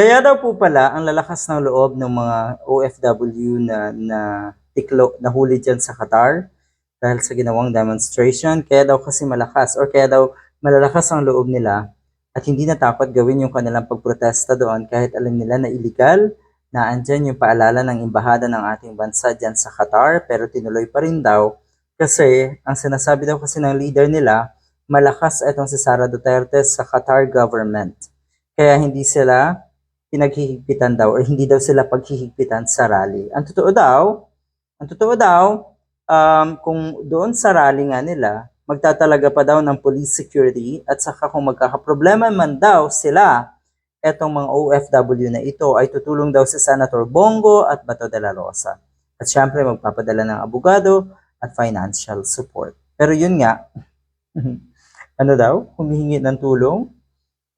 Kaya daw po pala ang lalakas ng loob ng mga OFW na na tiklo nahuli diyan sa Qatar dahil sa ginawang demonstration. Kaya daw kasi malakas or kaya daw malalakas ang loob nila at hindi natakot gawin yung kanilang pagprotesta doon kahit alam nila na illegal na andyan yung paalala ng imbahada ng ating bansa dyan sa Qatar pero tinuloy pa rin daw kasi ang sinasabi daw kasi ng leader nila malakas itong si Sara Duterte sa Qatar government. Kaya hindi sila pinaghihigpitan daw or hindi daw sila paghihigpitan sa rally. Ang totoo daw, ang totoo daw, um, kung doon sa rally nga nila, magtatalaga pa daw ng police security at saka kung magkakaproblema man daw sila, etong mga OFW na ito ay tutulong daw si Senator Bongo at Bato de la Rosa. At syempre magpapadala ng abogado at financial support. Pero yun nga, ano daw, humihingi ng tulong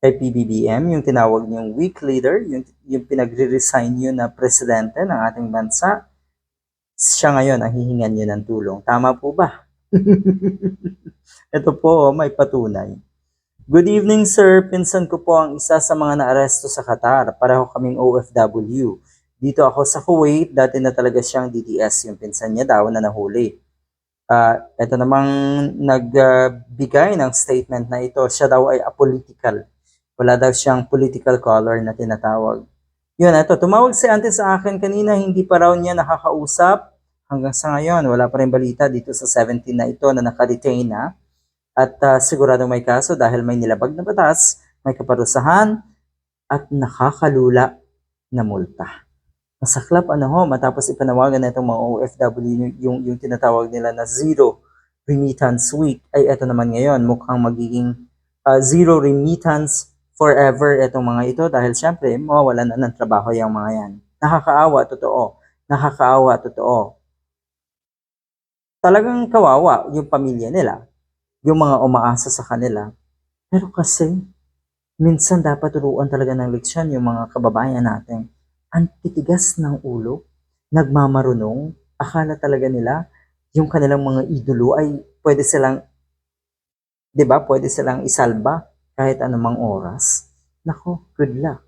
kay PBBM, yung tinawag niyong weak leader, yung, yung pinagre-resign yun na presidente ng ating bansa, siya ngayon ang hihingan niyo ng tulong. Tama po ba? Ito po, oh, may patunay. Good evening, sir. Pinsan ko po ang isa sa mga naaresto sa Qatar. Pareho kaming OFW. Dito ako sa Kuwait, dati na talaga siyang DDS, yung pinsan niya daw na nahuli. Ah, ito namang nagbigay ng statement na ito, siya daw ay apolitical. Wala daw siyang political color na tinatawag. Yun, ito, tumawag si Ante sa akin kanina, hindi pa raw niya nakakausap. Hanggang sa ngayon, wala pa rin balita dito sa 17 na ito na nakadetain na. At ah, siguradong may kaso dahil may nilabag na batas, may kaparusahan, at nakakalula na multa. Masaklap ano ho, matapos ipanawagan na itong mga OFW yung, yung, tinatawag nila na zero remittance week, ay eto naman ngayon, mukhang magiging ah, zero remittance forever itong mga ito dahil syempre mawawalan na ng trabaho yung mga yan. Nakakaawa, totoo. Nakakaawa, totoo. Talagang kawawa yung pamilya nila, yung mga umaasa sa kanila. Pero kasi, minsan dapat turuan talaga ng leksyon yung mga kababayan natin. Ang titigas ng ulo, nagmamarunong, akala talaga nila yung kanilang mga idolo ay pwede silang, di ba, pwede silang isalba kahit anumang oras. Nako, good luck.